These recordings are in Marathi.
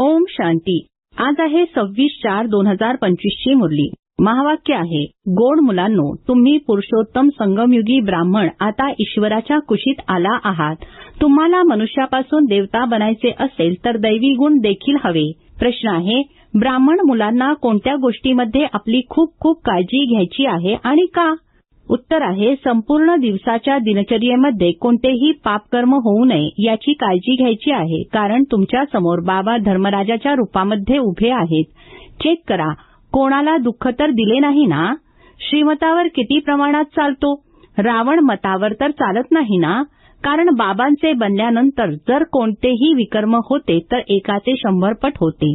ओम शांती. आज आहे सव्वीस चार दोन हजार पंचवीसची मुरली. महावाक्य आहे गोड मुलांनो तुम्ही पुरुषोत्तम संगमयुगी ब्राह्मण आता ईश्वराच्या कुशीत आला आहात. तुम्हाला मनुष्यापासून देवता बनायचे असेल तर दैवी गुण देखील हवे. प्रश्न आहे ब्राह्मण मुलांना कोणत्या गोष्टीमध्ये आपली खूप खूप काळजी घ्यायची आहे आणि का? उत्तर आहे संपूर्ण दिवसाच्या दिनचर्येमध्ये कोणतेही पापकर्म होऊ नये याची काळजी घ्यायची आहे कारण तुमच्यासमोर बाबा धर्मराजाच्या रूपामध्ये उभे आहेत. चेक करा कोणाला दुःख तर दिले नाही ना? श्रीमतावर किती प्रमाणात चालतो? रावण मतावर तर चालत नाही ना? कारण बाबांचे बनल्यानंतर जर कोणतेही विकर्म होते तर एकाचे शंभर पट होते.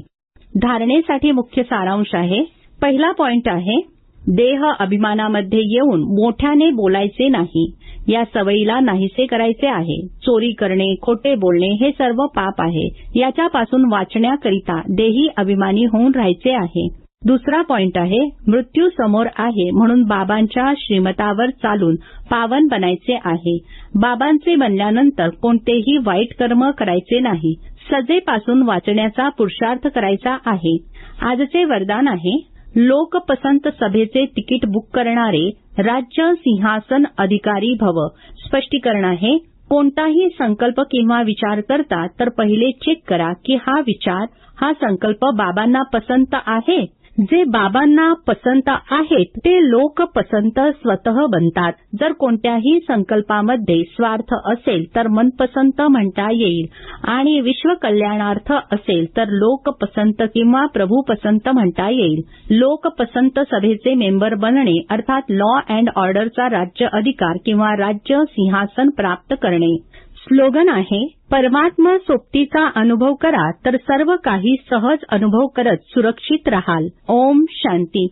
धारणेसाठी मुख्य सारांश आहे. पहिला पॉइंट आहे देह अभिमानामध्ये येऊन मोठ्याने बोलायचे नाही. या सवयीला नाहीसे करायचे आहे. चोरी करणे खोटे बोलणे हे सर्व पाप आहे. याच्यापासून वाचण्याकरिता देही अभिमानी होऊन राहायचे आहे. दुसरा पॉइंट आहे मृत्यू समोर आहे म्हणून बाबांच्या श्रीमतावर चालून पावन बनायचे आहे. बाबांचे बनल्यानंतर कोणतेही वाईट कर्म करायचे नाही. सजेपासून वाचण्याचा पुरुषार्थ करायचा आहे. आजचे वरदान आहे लोकपसंत सभेचे तिकीट बुक करणारे राज्य सिंहासन अधिकारी भव. स्पष्टीकरण आहे कोणताही संकल्प किंवा विचार करता तर पहिले चेक करा की हा विचार हा संकल्प बाबांना पसंत आहे? जे बाबांना पसंत आहेत ते लोक पसंत स्वतः बनतात. जर कोणत्याही संकल्पामध्ये स्वार्थ असेल तर मनपसंत म्हणता येईल. आणि विश्वकल्याणार्थ असेल तर लोकपसंत किंवा प्रभूपसंत म्हणता येईल. लोकपसंत सभेचे मेंबर बनणे अर्थात लॉ अँड ऑर्डरचा राज्य अधिकार किंवा राज्य सिंहासन प्राप्त करणे. स्लोगन आहे परमात्मा सोबतीचा अनुभव करा तर सर्व काही सहज अनुभव करत सुरक्षित राहाल. ओम शांती.